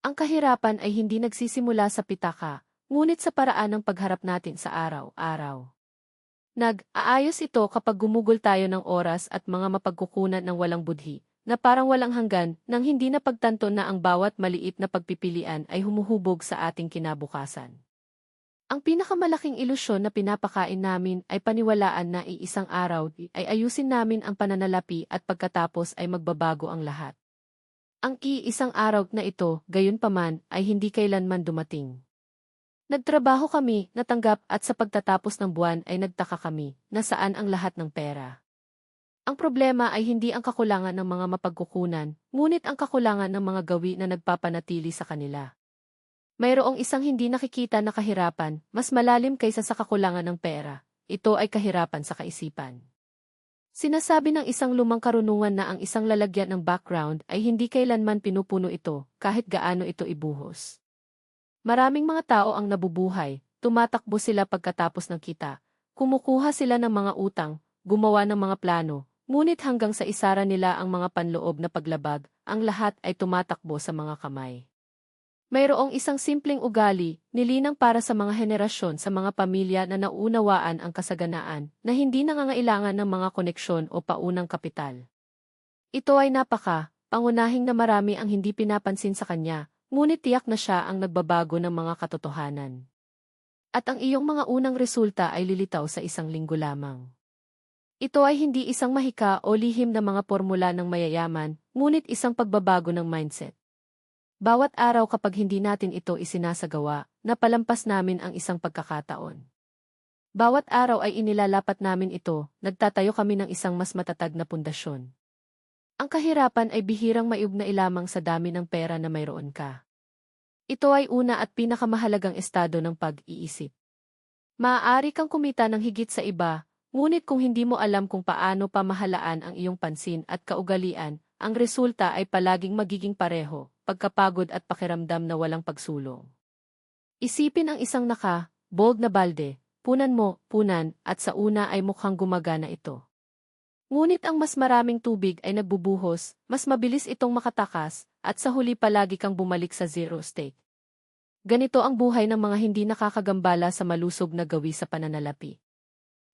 Ang kahirapan ay hindi nagsisimula sa pitaka, ngunit sa paraan ng pagharap natin sa araw-araw. Nag-aayos ito kapag gumugol tayo ng oras at mga mapagkukunan ng walang budhi, na parang walang hanggan nang hindi napagtanto na ang bawat maliit na pagpipilian ay humuhubog sa ating kinabukasan. Ang pinakamalaking ilusyon na pinapakain namin ay paniwalaan na iisang araw ay ayusin namin ang pananalapi at pagkatapos ay magbabago ang lahat. Ang iisang araw na ito, gayon paman, ay hindi kailanman dumating. Nagtrabaho kami, natanggap at sa pagtatapos ng buwan ay nagtaka kami na saan ang lahat ng pera. Ang problema ay hindi ang kakulangan ng mga mapagkukunan, ngunit ang kakulangan ng mga gawi na nagpapanatili sa kanila. Mayroong isang hindi nakikita na kahirapan, mas malalim kaysa sa kakulangan ng pera. Ito ay kahirapan sa kaisipan. Sinasabi ng isang lumang karunungan na ang isang lalagyan ng background ay hindi kailanman pinupuno ito, kahit gaano ito ibuhos. Maraming mga tao ang nabubuhay, tumatakbo sila pagkatapos ng kita, kumukuha sila ng mga utang, gumawa ng mga plano, ngunit hanggang sa isara nila ang mga panloob na paglabag, ang lahat ay tumatakbo sa mga kamay. Mayroong isang simpleng ugali, nilinang para sa mga henerasyon sa mga pamilya na naunawaan ang kasaganaan, na hindi nangangailangan ng mga koneksyon o paunang kapital. Ito ay napaka, pangunahing na marami ang hindi pinapansin sa kanya, ngunit tiyak na siya ang nagbabago ng mga katotohanan. At ang iyong mga unang resulta ay lilitaw sa isang linggo lamang. Ito ay hindi isang mahika o lihim na mga formula ng mayayaman, ngunit isang pagbabago ng mindset. Bawat araw kapag hindi natin ito isinasagawa, napalampas namin ang isang pagkakataon. Bawat araw ay inilalapat namin ito, nagtatayo kami ng isang mas matatag na pundasyon. Ang kahirapan ay bihirang maiugna ilamang sa dami ng pera na mayroon ka. Ito ay una at pinakamahalagang estado ng pag-iisip. Maaari kang kumita ng higit sa iba, ngunit kung hindi mo alam kung paano pamahalaan ang iyong pansin at kaugalian, ang resulta ay palaging magiging pareho, pagkapagod at pakiramdam na walang pagsulong. Isipin ang isang naka, bold na balde, punan mo, punan, at sa una ay mukhang gumagana ito. Ngunit ang mas maraming tubig ay nagbubuhos, mas mabilis itong makatakas, at sa huli palagi kang bumalik sa zero state. Ganito ang buhay ng mga hindi nakakagambala sa malusog na gawi sa pananalapi.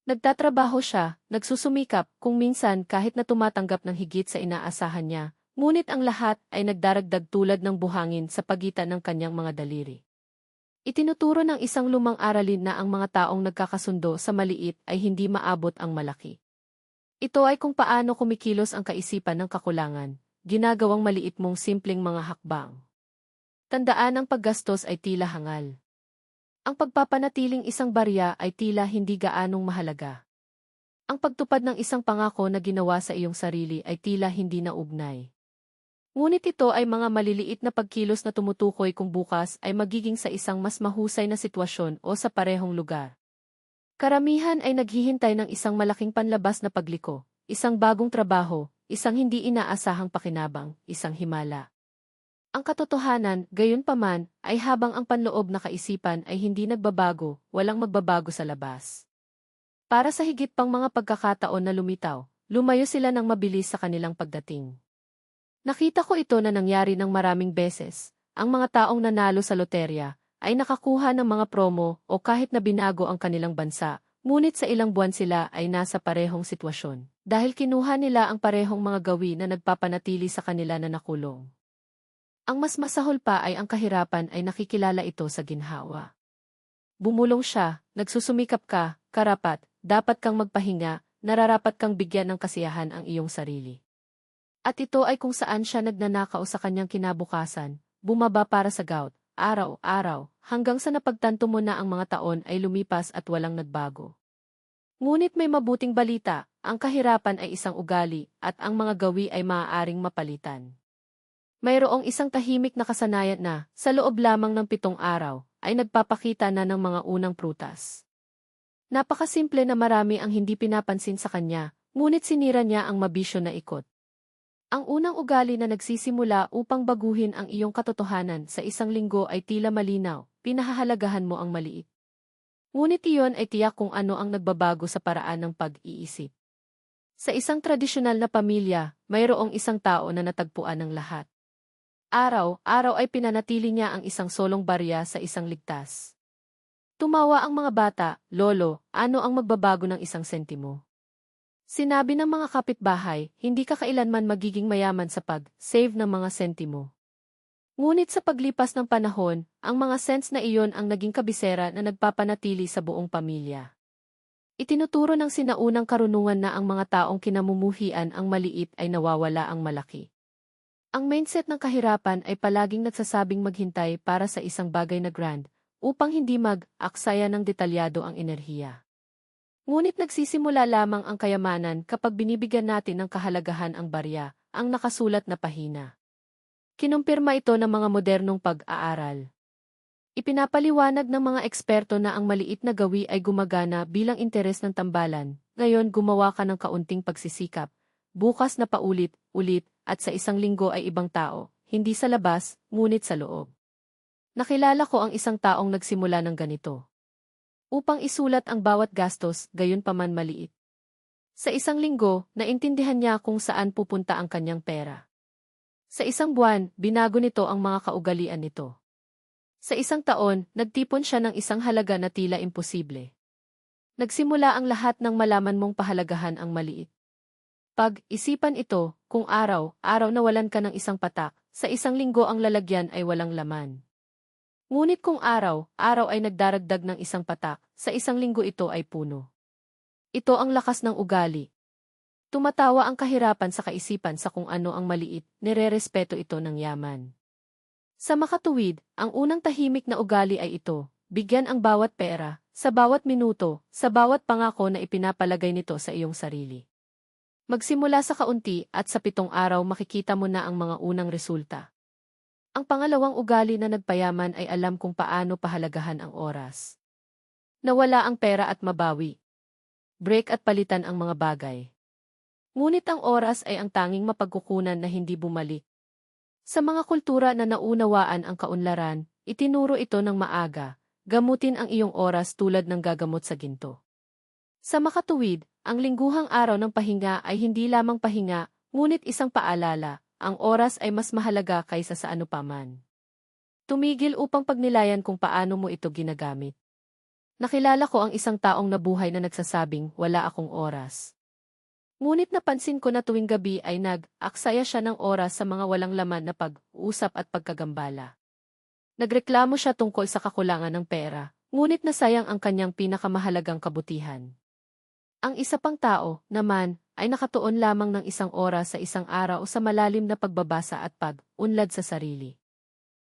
Nagtatrabaho siya, nagsusumikap, kung minsan kahit na tumatanggap ng higit sa inaasahan niya, Ngunit ang lahat ay nagdaragdag tulad ng buhangin sa pagitan ng kanyang mga daliri. Itinuturo ng isang lumang aralin na ang mga taong nagkakasundo sa maliit ay hindi maabot ang malaki. Ito ay kung paano kumikilos ang kaisipan ng kakulangan, ginagawang maliit mong simpleng mga hakbang. Tandaan ang paggastos ay tila hangal. Ang pagpapanatiling isang barya ay tila hindi gaanong mahalaga. Ang pagtupad ng isang pangako na ginawa sa iyong sarili ay tila hindi na ugnay. Ngunit ito ay mga maliliit na pagkilos na tumutukoy kung bukas ay magiging sa isang mas mahusay na sitwasyon o sa parehong lugar. Karamihan ay naghihintay ng isang malaking panlabas na pagliko, isang bagong trabaho, isang hindi inaasahang pakinabang, isang himala. Ang katotohanan, gayon paman, ay habang ang panloob na kaisipan ay hindi nagbabago, walang magbabago sa labas. Para sa higit pang mga pagkakataon na lumitaw, lumayo sila ng mabilis sa kanilang pagdating. Nakita ko ito na nangyari ng maraming beses. Ang mga taong nanalo sa loterya ay nakakuha ng mga promo o kahit na binago ang kanilang bansa, ngunit sa ilang buwan sila ay nasa parehong sitwasyon dahil kinuha nila ang parehong mga gawi na nagpapanatili sa kanila na nakulong. Ang mas masahol pa ay ang kahirapan ay nakikilala ito sa ginhawa. Bumulong siya, nagsusumikap ka, karapat, dapat kang magpahinga, nararapat kang bigyan ng kasiyahan ang iyong sarili. At ito ay kung saan siya nagnanakaw sa kanyang kinabukasan, bumaba para sa gout, araw-araw, hanggang sa napagtanto mo na ang mga taon ay lumipas at walang nagbago. Ngunit may mabuting balita, ang kahirapan ay isang ugali at ang mga gawi ay maaaring mapalitan. Mayroong isang tahimik na kasanayan na, sa loob lamang ng pitong araw, ay nagpapakita na ng mga unang prutas. Napakasimple na marami ang hindi pinapansin sa kanya, ngunit sinira niya ang mabisyo na ikot. Ang unang ugali na nagsisimula upang baguhin ang iyong katotohanan sa isang linggo ay tila malinaw, pinahahalagahan mo ang maliit. Ngunit iyon ay tiyak kung ano ang nagbabago sa paraan ng pag-iisip. Sa isang tradisyonal na pamilya, mayroong isang tao na natagpuan ng lahat. Araw-araw ay pinanatili niya ang isang solong barya sa isang ligtas. Tumawa ang mga bata, Lolo, ano ang magbabago ng isang sentimo? Sinabi ng mga kapitbahay, hindi ka kailanman magiging mayaman sa pag-save ng mga sentimo. Ngunit sa paglipas ng panahon, ang mga cents na iyon ang naging kabisera na nagpapanatili sa buong pamilya. Itinuturo ng sinaunang karunungan na ang mga taong kinamumuhian ang maliit ay nawawala ang malaki. Ang mindset ng kahirapan ay palaging nagsasabing maghintay para sa isang bagay na grand, upang hindi mag-aksaya ng detalyado ang enerhiya. Ngunit nagsisimula lamang ang kayamanan kapag binibigyan natin ng kahalagahan ang barya, ang nakasulat na pahina. Kinumpirma ito ng mga modernong pag-aaral. Ipinapaliwanag ng mga eksperto na ang maliit na gawi ay gumagana bilang interes ng tambalan. Ngayon gumawa ka ng kaunting pagsisikap. Bukas na paulit, ulit, at sa isang linggo ay ibang tao, hindi sa labas, ngunit sa loob. Nakilala ko ang isang taong nagsimula ng ganito. Upang isulat ang bawat gastos, gayon paman maliit. Sa isang linggo, naintindihan niya kung saan pupunta ang kanyang pera. Sa isang buwan, binago nito ang mga kaugalian nito. Sa isang taon, nagtipon siya ng isang halaga na tila imposible. Nagsimula ang lahat ng malaman mong pahalagahan ang maliit. Pag-isipan ito, kung araw, araw na walan ka ng isang patak, sa isang linggo ang lalagyan ay walang laman. Ngunit kung araw, araw ay nagdaragdag ng isang patak, sa isang linggo ito ay puno. Ito ang lakas ng ugali. Tumatawa ang kahirapan sa kaisipan sa kung ano ang maliit, nirerespeto ito ng yaman. Sa makatuwid, ang unang tahimik na ugali ay ito, bigyan ang bawat pera, sa bawat minuto, sa bawat pangako na ipinapalagay nito sa iyong sarili. Magsimula sa kaunti at sa pitong araw makikita mo na ang mga unang resulta. Ang pangalawang ugali na nagpayaman ay alam kung paano pahalagahan ang oras. Nawala ang pera at mabawi. Break at palitan ang mga bagay. Ngunit ang oras ay ang tanging mapagkukunan na hindi bumalik. Sa mga kultura na naunawaan ang kaunlaran, itinuro ito ng maaga, gamutin ang iyong oras tulad ng gagamot sa ginto. Sa makatuwid, ang lingguhang araw ng pahinga ay hindi lamang pahinga, ngunit isang paalala, ang oras ay mas mahalaga kaysa sa ano paman. Tumigil upang pagnilayan kung paano mo ito ginagamit. Nakilala ko ang isang taong nabuhay na nagsasabing, wala akong oras. Ngunit napansin ko na tuwing gabi ay nag-aksaya siya ng oras sa mga walang laman na pag-usap at pagkagambala. Nagreklamo siya tungkol sa kakulangan ng pera, ngunit nasayang ang kanyang pinakamahalagang kabutihan. Ang isa pang tao, naman, ay nakatuon lamang ng isang oras sa isang araw sa malalim na pagbabasa at pag-unlad sa sarili.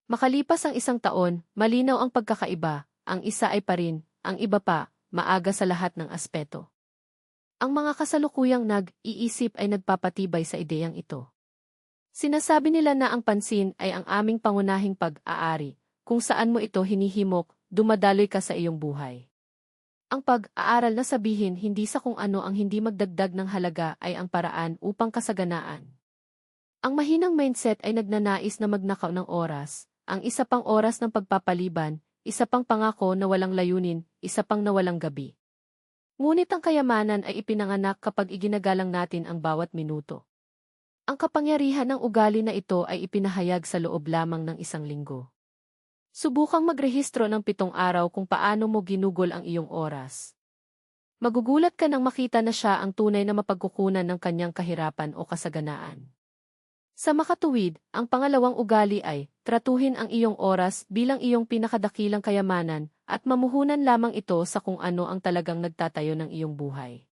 Makalipas ang isang taon, malinaw ang pagkakaiba, ang isa ay pa rin, ang iba pa, maaga sa lahat ng aspeto. Ang mga kasalukuyang nag-iisip ay nagpapatibay sa ideyang ito. Sinasabi nila na ang pansin ay ang aming pangunahing pag-aari, kung saan mo ito hinihimok, dumadaloy ka sa iyong buhay. Ang pag-aaral na sabihin hindi sa kung ano ang hindi magdagdag ng halaga ay ang paraan upang kasaganaan. Ang mahinang mindset ay nagnanais na magnakaw ng oras, ang isa pang oras ng pagpapaliban, isa pang pangako na walang layunin, isa pang nawalang gabi. Ngunit ang kayamanan ay ipinanganak kapag iginagalang natin ang bawat minuto. Ang kapangyarihan ng ugali na ito ay ipinahayag sa loob lamang ng isang linggo. Subukang magrehistro ng pitong araw kung paano mo ginugol ang iyong oras. Magugulat ka nang makita na siya ang tunay na mapagkukunan ng kanyang kahirapan o kasaganaan. Sa makatuwid, ang pangalawang ugali ay, tratuhin ang iyong oras bilang iyong pinakadakilang kayamanan, at mamuhunan lamang ito sa kung ano ang talagang nagtatayo ng iyong buhay.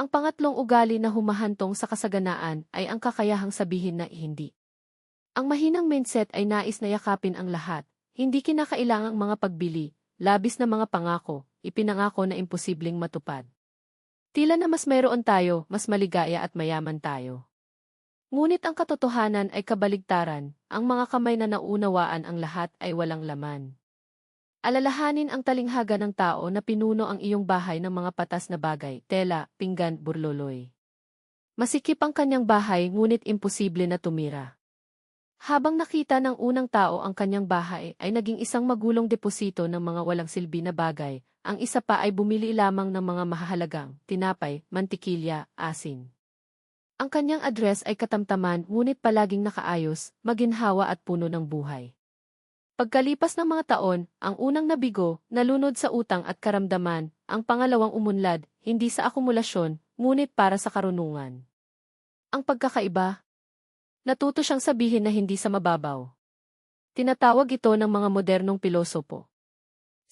Ang pangatlong ugali na humahantong sa kasaganaan ay ang kakayahang sabihin na hindi. Ang mahinang mindset ay nais na yakapin ang lahat, hindi kinakailangang mga pagbili, labis na mga pangako, ipinangako na imposibleng matupad. Tila na mas mayroon tayo, mas maligaya at mayaman tayo. Ngunit ang katotohanan ay kabaligtaran, ang mga kamay na naunawaan ang lahat ay walang laman. Alalahanin ang talinghaga ng tao na pinuno ang iyong bahay ng mga patas na bagay, tela, pinggan, burloloy. Masikip ang kanyang bahay ngunit imposible na tumira. Habang nakita ng unang tao ang kanyang bahay ay naging isang magulong deposito ng mga walang silbi na bagay, ang isa pa ay bumili lamang ng mga mahahalagang, tinapay, mantikilya, asin. Ang kanyang address ay katamtaman ngunit palaging nakaayos, maginhawa at puno ng buhay. Pagkalipas ng mga taon, ang unang nabigo, nalunod sa utang at karamdaman, ang pangalawang umunlad, hindi sa akumulasyon, ngunit para sa karunungan. Ang pagkakaiba? Natuto siyang sabihin na hindi sa mababaw. Tinatawag ito ng mga modernong pilosopo.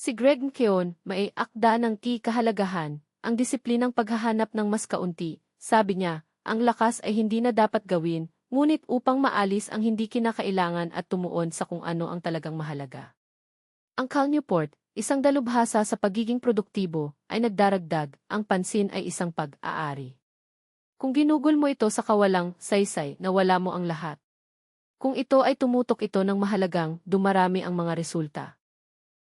Si Greg Keon, may akda ng ki kahalagahan, ang disiplinang paghahanap ng mas kaunti. Sabi niya, ang lakas ay hindi na dapat gawin, ngunit upang maalis ang hindi kinakailangan at tumuon sa kung ano ang talagang mahalaga. Ang Cal Newport, isang dalubhasa sa pagiging produktibo, ay nagdaragdag, ang pansin ay isang pag-aari. Kung ginugol mo ito sa kawalang saysay na wala mo ang lahat. Kung ito ay tumutok ito ng mahalagang, dumarami ang mga resulta.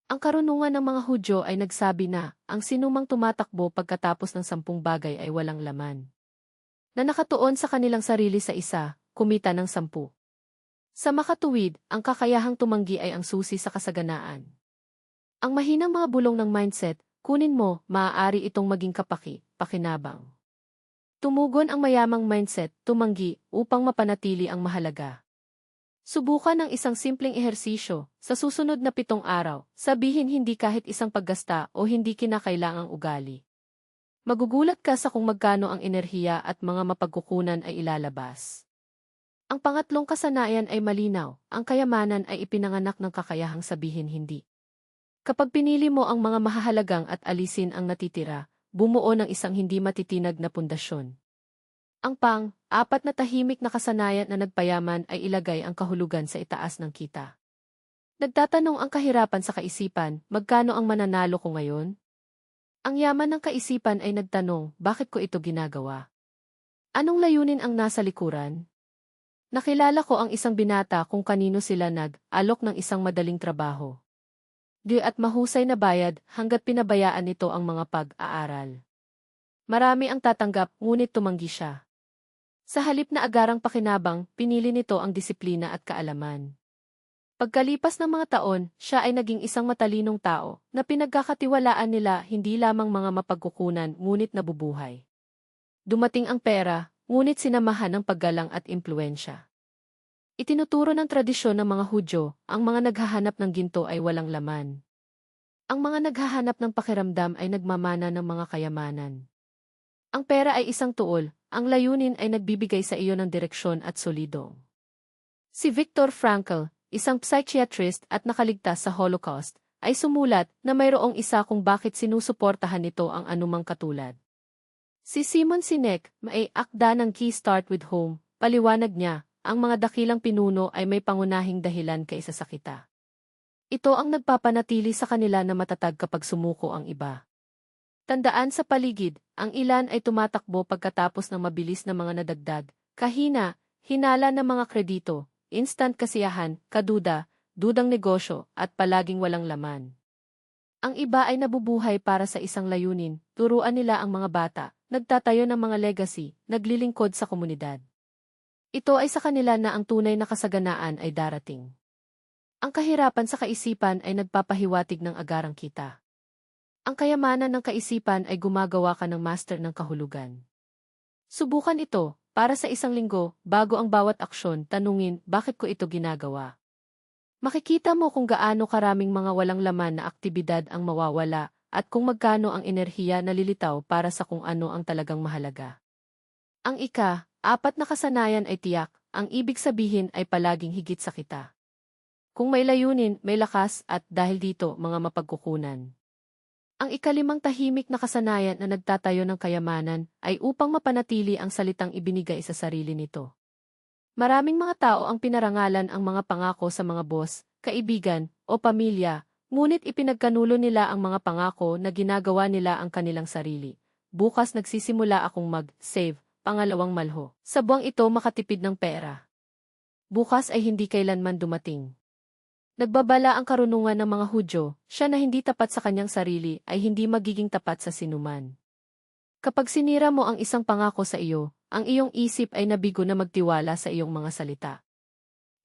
Ang karunungan ng mga Hudyo ay nagsabi na, ang sinumang tumatakbo pagkatapos ng sampung bagay ay walang laman. Na nakatuon sa kanilang sarili sa isa, kumita ng sampu. Sa makatuwid, ang kakayahang tumanggi ay ang susi sa kasaganaan. Ang mahinang mga bulong ng mindset, kunin mo, maaari itong maging kapaki, pakinabang. Tumugon ang mayamang mindset, tumanggi, upang mapanatili ang mahalaga. Subukan ng isang simpleng ehersisyo, sa susunod na pitong araw, sabihin hindi kahit isang paggasta o hindi kinakailangang ugali. Magugulat ka sa kung magkano ang enerhiya at mga mapagkukunan ay ilalabas. Ang pangatlong kasanayan ay malinaw, ang kayamanan ay ipinanganak ng kakayahang sabihin hindi. Kapag pinili mo ang mga mahahalagang at alisin ang natitira, bumuo ng isang hindi matitinag na pundasyon. Ang pang, apat na tahimik na kasanayan na nagpayaman ay ilagay ang kahulugan sa itaas ng kita. Nagtatanong ang kahirapan sa kaisipan, magkano ang mananalo ko ngayon? Ang yaman ng kaisipan ay nagtanong, bakit ko ito ginagawa? Anong layunin ang nasa likuran? Nakilala ko ang isang binata kung kanino sila nag-alok ng isang madaling trabaho. Di at mahusay na bayad hanggat pinabayaan nito ang mga pag-aaral. Marami ang tatanggap ngunit tumanggi siya. Sa halip na agarang pakinabang, pinili nito ang disiplina at kaalaman. Pagkalipas ng mga taon, siya ay naging isang matalinong tao na pinagkakatiwalaan nila hindi lamang mga mapagkukunan ngunit nabubuhay. Dumating ang pera, ngunit sinamahan ng paggalang at impluensya. Itinuturo ng tradisyon ng mga Hudyo, ang mga naghahanap ng ginto ay walang laman. Ang mga naghahanap ng pakiramdam ay nagmamana ng mga kayamanan. Ang pera ay isang tuol, ang layunin ay nagbibigay sa iyo ng direksyon at solido. Si Viktor Frankl, isang psychiatrist at nakaligtas sa Holocaust, ay sumulat na mayroong isa kung bakit sinusuportahan nito ang anumang katulad. Si Simon Sinek, may akda ng Key Start with Home, paliwanag niya, ang mga dakilang pinuno ay may pangunahing dahilan kaysa sa kita. Ito ang nagpapanatili sa kanila na matatag kapag sumuko ang iba. Tandaan sa paligid, ang ilan ay tumatakbo pagkatapos ng mabilis na mga nadagdag, kahina, hinala ng mga kredito, instant kasiyahan, kaduda, dudang negosyo, at palaging walang laman. Ang iba ay nabubuhay para sa isang layunin, turuan nila ang mga bata, nagtatayo ng mga legacy, naglilingkod sa komunidad. Ito ay sa kanila na ang tunay na kasaganaan ay darating. Ang kahirapan sa kaisipan ay nagpapahiwatig ng agarang kita. Ang kayamanan ng kaisipan ay gumagawa ka ng master ng kahulugan. Subukan ito, para sa isang linggo, bago ang bawat aksyon, tanungin, bakit ko ito ginagawa? Makikita mo kung gaano karaming mga walang laman na aktibidad ang mawawala, at kung magkano ang enerhiya na lilitaw para sa kung ano ang talagang mahalaga. Ang ika, apat na kasanayan ay tiyak, ang ibig sabihin ay palaging higit sa kita. Kung may layunin, may lakas at dahil dito mga mapagkukunan. Ang ikalimang tahimik na kasanayan na nagtatayo ng kayamanan ay upang mapanatili ang salitang ibinigay sa sarili nito. Maraming mga tao ang pinarangalan ang mga pangako sa mga boss, kaibigan, o pamilya, ngunit ipinagkanulo nila ang mga pangako na ginagawa nila ang kanilang sarili. Bukas nagsisimula akong mag-save, pangalawang malho. Sa buwang ito makatipid ng pera. Bukas ay hindi kailanman dumating. Nagbabala ang karunungan ng mga Hudyo, siya na hindi tapat sa kanyang sarili ay hindi magiging tapat sa sinuman. Kapag sinira mo ang isang pangako sa iyo, ang iyong isip ay nabigo na magtiwala sa iyong mga salita.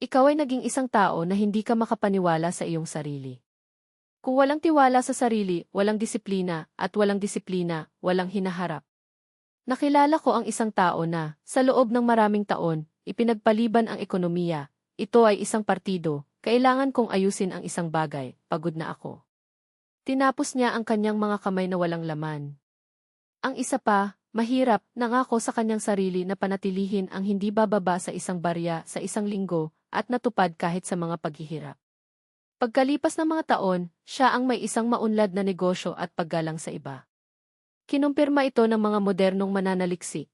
Ikaw ay naging isang tao na hindi ka makapaniwala sa iyong sarili. Kung walang tiwala sa sarili, walang disiplina, at walang disiplina, walang hinaharap. Nakilala ko ang isang tao na, sa loob ng maraming taon, ipinagpaliban ang ekonomiya. Ito ay isang partido, kailangan kong ayusin ang isang bagay, pagod na ako. Tinapos niya ang kanyang mga kamay na walang laman. Ang isa pa, mahirap, nangako sa kanyang sarili na panatilihin ang hindi bababa sa isang barya sa isang linggo at natupad kahit sa mga paghihirap. Pagkalipas ng mga taon, siya ang may isang maunlad na negosyo at paggalang sa iba. Kinumpirma ito ng mga modernong mananaliksik.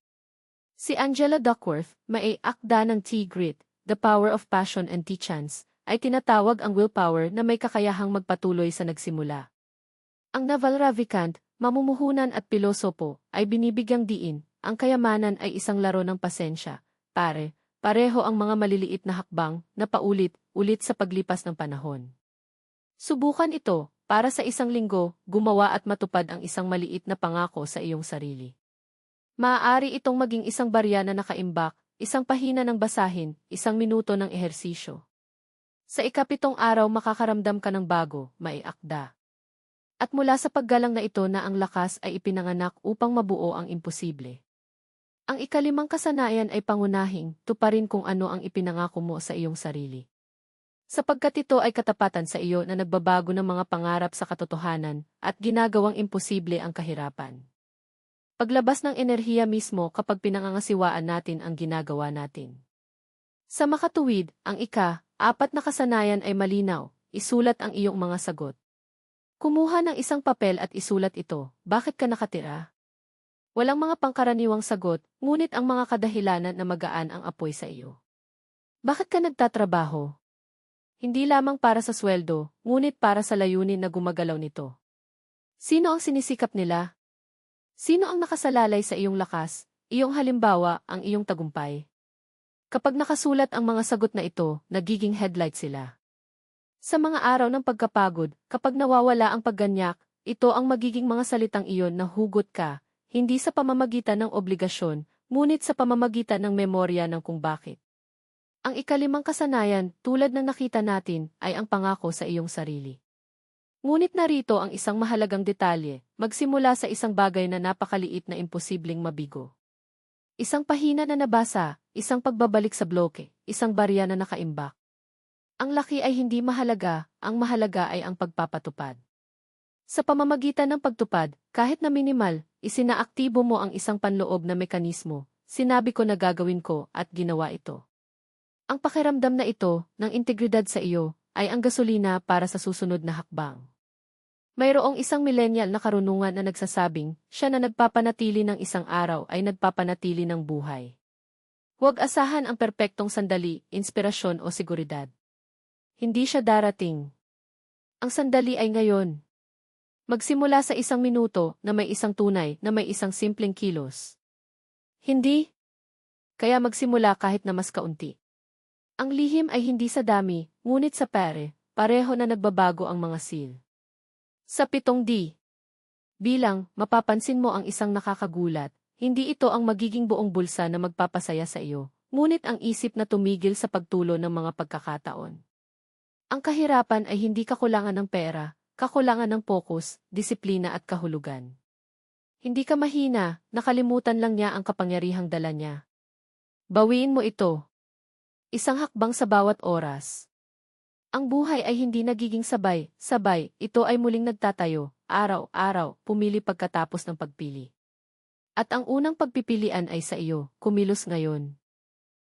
Si Angela Duckworth, may akda ng T-Grit, The Power of Passion and T-Chance, ay tinatawag ang willpower na may kakayahang magpatuloy sa nagsimula. Ang Naval Ravikant, mamumuhunan at pilosopo, ay binibigyang diin, ang kayamanan ay isang laro ng pasensya. Pare, pareho ang mga maliliit na hakbang na paulit-ulit sa paglipas ng panahon. Subukan ito, para sa isang linggo, gumawa at matupad ang isang maliit na pangako sa iyong sarili. Maaari itong maging isang barya na nakaimbak, isang pahina ng basahin, isang minuto ng ehersisyo. Sa ikapitong araw makakaramdam ka ng bago, maiakda. At mula sa paggalang na ito na ang lakas ay ipinanganak upang mabuo ang imposible. Ang ikalimang kasanayan ay pangunahing, tuparin kung ano ang ipinangako mo sa iyong sarili sapagkat ito ay katapatan sa iyo na nagbabago ng mga pangarap sa katotohanan at ginagawang imposible ang kahirapan. Paglabas ng enerhiya mismo kapag pinangangasiwaan natin ang ginagawa natin. Sa makatuwid, ang ika, apat na kasanayan ay malinaw, isulat ang iyong mga sagot. Kumuha ng isang papel at isulat ito, bakit ka nakatira? Walang mga pangkaraniwang sagot, ngunit ang mga kadahilanan na magaan ang apoy sa iyo. Bakit ka nagtatrabaho? Hindi lamang para sa sweldo, ngunit para sa layunin na gumagalaw nito. Sino ang sinisikap nila? Sino ang nakasalalay sa iyong lakas, iyong halimbawa, ang iyong tagumpay? Kapag nakasulat ang mga sagot na ito, nagiging headlight sila. Sa mga araw ng pagkapagod, kapag nawawala ang pagganyak, ito ang magiging mga salitang iyon na hugot ka, hindi sa pamamagitan ng obligasyon, ngunit sa pamamagitan ng memorya ng kung bakit. Ang ikalimang kasanayan, tulad ng nakita natin, ay ang pangako sa iyong sarili. Ngunit narito ang isang mahalagang detalye, magsimula sa isang bagay na napakaliit na imposibleng mabigo. Isang pahina na nabasa, isang pagbabalik sa bloke, isang barya na nakaimbak. Ang laki ay hindi mahalaga, ang mahalaga ay ang pagpapatupad. Sa pamamagitan ng pagtupad, kahit na minimal, isinaaktibo mo ang isang panloob na mekanismo, sinabi ko na gagawin ko at ginawa ito. Ang pakiramdam na ito, ng integridad sa iyo, ay ang gasolina para sa susunod na hakbang. Mayroong isang millennial na karunungan na nagsasabing, siya na nagpapanatili ng isang araw ay nagpapanatili ng buhay. Huwag asahan ang perpektong sandali, inspirasyon o seguridad. Hindi siya darating. Ang sandali ay ngayon. Magsimula sa isang minuto na may isang tunay na may isang simpleng kilos. Hindi. Kaya magsimula kahit na mas kaunti. Ang lihim ay hindi sa dami, ngunit sa pere, pareho na nagbabago ang mga seal. Sa pitong D. Bilang, mapapansin mo ang isang nakakagulat, hindi ito ang magiging buong bulsa na magpapasaya sa iyo, ngunit ang isip na tumigil sa pagtulo ng mga pagkakataon. Ang kahirapan ay hindi kakulangan ng pera, kakulangan ng pokus, disiplina at kahulugan. Hindi ka mahina, nakalimutan lang niya ang kapangyarihang dala niya. Bawiin mo ito, Isang hakbang sa bawat oras. Ang buhay ay hindi nagiging sabay, sabay, ito ay muling nagtatayo, araw-araw, pumili pagkatapos ng pagpili. At ang unang pagpipilian ay sa iyo, kumilos ngayon.